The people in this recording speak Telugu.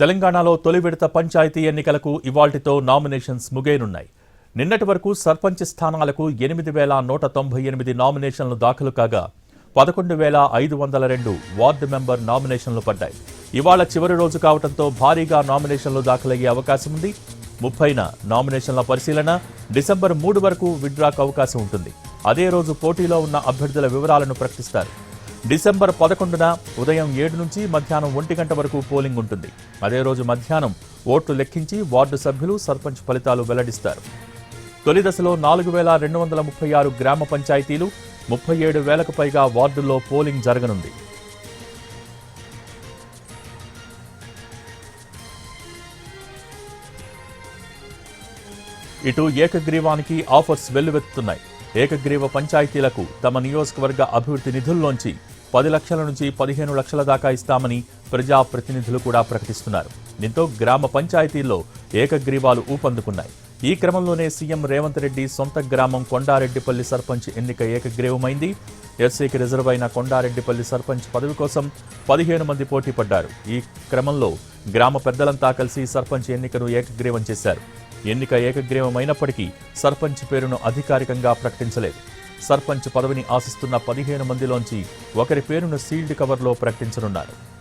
తెలంగాణలో తొలి విడత పంచాయతీ ఎన్నికలకు ఇవాల్టితో నామినేషన్స్ ముగేనున్నాయి నిన్నటి వరకు సర్పంచ్ స్థానాలకు ఎనిమిది వేల నూట తొంభై ఎనిమిది నామినేషన్లు దాఖలు కాగా పదకొండు వేల ఐదు వందల రెండు వార్డు మెంబర్ నామినేషన్లు పడ్డాయి. ఇవాళ చివరి రోజు కావడంతో భారీగా నామినేషన్లు దాఖలయ్యే అవకాశం ఉంది. ముప్పైన నామినేషన్ల పరిశీలన డిసెంబర్ మూడు వరకు విడ్రాకు అవకాశం ఉంటుంది. అదే రోజు పోటీలో ఉన్న అభ్యర్థుల వివరాలను ప్రకటిస్తారు. డిసెంబర్ పదకొండున ఉదయం ఏడు నుంచి మధ్యాహ్నం ఒంటి గంట వరకు పోలింగ్ ఉంటుంది. అదే రోజు మధ్యాహ్నం ఓట్లు లెక్కించి వార్డు సభ్యులు సర్పంచ్ ఫలితాలు వెల్లడిస్తారు. తొలి దశలో నాలుగు వేల రెండు వందల ముప్పై ఆరు గ్రామ పంచాయతీలు ముప్పై ఏడు వేలకు పైగా వార్డుల్లో పోలింగ్ జరగనుంది. ఇటు ఏకగ్రీవానికి ఆఫర్స్ వెల్లువెత్తుతున్నాయి. ఏకగ్రీవ పంచాయతీలకు తమ నియోజకవర్గ అభివృద్ధి నిధుల్లోంచి పది లక్షల నుంచి పదిహేను లక్షల దాకా ఇస్తామని ప్రజా ప్రతినిధులు కూడా ప్రకటిస్తున్నారు. దీంతో గ్రామ పంచాయతీల్లో ఏకగ్రీవాలు ఊపందుకున్నాయి. ఈ క్రమంలోనే సీఎం రేవంత్ రెడ్డి సొంత గ్రామం కొండారెడ్డిపల్లి సర్పంచ్ ఎన్నిక ఏకగ్రీవమైంది. ఎస్సీకి రిజర్వ్ అయిన కొండారెడ్డిపల్లి సర్పంచ్ పదవి కోసం పదిహేను మంది పోటీ పడ్డారు. ఈ క్రమంలో గ్రామ పెద్దలంతా కలిసి సర్పంచ్ ఎన్నికను ఏకగ్రీవం చేశారు. ఎన్నిక ఏకగ్రీవమైనప్పటికీ సర్పంచ్ పేరును అధికారికంగా ప్రకటించలేదు. సర్పంచ్ పదవిని ఆశిస్తున్న పదిహేను మందిలోంచి ఒకరి పేరును సీల్డ్ కవర్లో ప్రకటించనున్నారు.